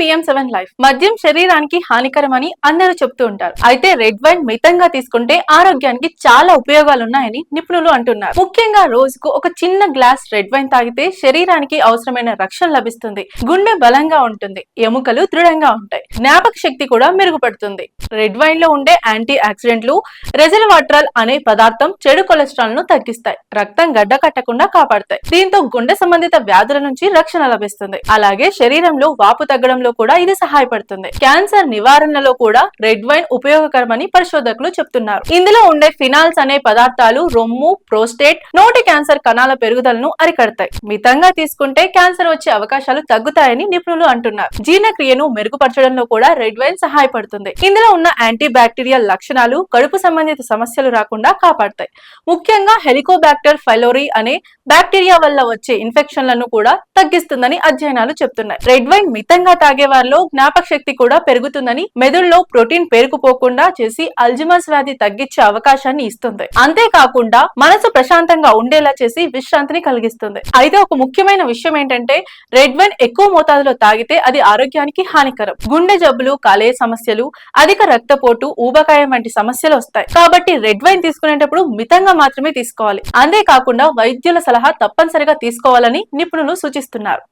PM seven life మద్యం శరీరానికి హానికరమని అందరూ చెప్తూ ఉంటారు. అయితే రెడ్ వైన్ మితంగా తీసుకుంటే ఆరోగ్యానికి చాలా ఉపయోగాలు ఉన్నాయని నిపుణులు అంటున్నారు. ముఖ్యంగా రోజుకు ఒక చిన్న గ్లాస్ రెడ్ వైన్ తాగితే శరీరానికి అవసరమైన రక్షణ లభిస్తుంది. గుండె బలంగా ఉంటుంది. ఎముకలు దృఢంగా ఉంటాయి. జ్ఞాపక శక్తి కూడా మెరుగుపడుతుంది. రెడ్ వైన్లో ఉండే యాంటీ ఆక్సిడెంట్లు రెజల్వాట్రల్ అనే పదార్థం చెడు కొలెస్ట్రాల్ను తగ్గిస్తాయి. రక్తం గడ్డ కట్టకుండా కాపాడుతాయి. దీంతో గుండె సంబంధిత వ్యాధుల నుంచి రక్షణ లభిస్తుంది. అలాగే శరీరంలో వాపు తగ్గడంలో కూడా ఇది సహాయపడుతుంది. క్యాన్సర్ నివారణలో కూడా రెడ్ వైన్ ఉపయోగకరమని పరిశోధకులు చెప్తున్నారు. ఇందులో ఉండే ఫినాల్స్ అనే పదార్థాలు రొమ్ము ప్రోస్టేట్ నోటి క్యాన్సర్ కణాల పెరుగుదలను అరికడతాయి. మితంగా తీసుకుంటే క్యాన్సర్ వచ్చే అవకాశాలు తగ్గుతాయని నిపుణులు అంటున్నారు. జీర్ణక్రియను మెరుగుపరచడంలో కూడా రెడ్ వైన్ సహాయపడుతుంది. ఇందులో ఉన్న యాంటీ బ్యాక్టీరియల్ లక్షణాలు కడుపు సంబంధిత సమస్యలు రాకుండా కాపాడతాయి. ముఖ్యంగా హెలికోబాక్టర్ ఫైలోరీ అనే బ్యాక్టీరియా వల్ల వచ్చే ఇన్ఫెక్షన్లను కూడా తగ్గిస్తుందని అధ్యయనాలు చెప్తున్నాయి. రెడ్ వైన్ మితంగా తాగే వారిలో జ్ఞాపక శక్తి కూడా పెరుగుతుందని మెదడులో ప్రోటీన్ పేరుకుపోకుండా చేసి అల్జిమర్స్ వ్యాధి తగ్గించే అవకాశాన్ని ఇస్తుంది. అంతేకాకుండా మనసు ప్రశాంతంగా ఉండేలా చేసి విశ్రాంతిని కలిగిస్తుంది. అయితే ఒక ముఖ్యమైన విషయం ఏంటంటే రెడ్ వైన్ ఎక్కువ మోతాదులో తాగితే అది ఆరోగ్యానికి హానికరం. గుండె జబ్బులు కాలేయ సమస్యలు అధిక రక్తపోటు ఊబకాయం వంటి సమస్యలు వస్తాయి. కాబట్టి రెడ్ వైన్ తీసుకునేటప్పుడు మితంగా మాత్రమే తీసుకోవాలి. అంతేకాకుండా వైద్యుల సలహా తప్పనిసరిగా తీసుకోవాలని నిపుణులు సూచిస్తున్నారు.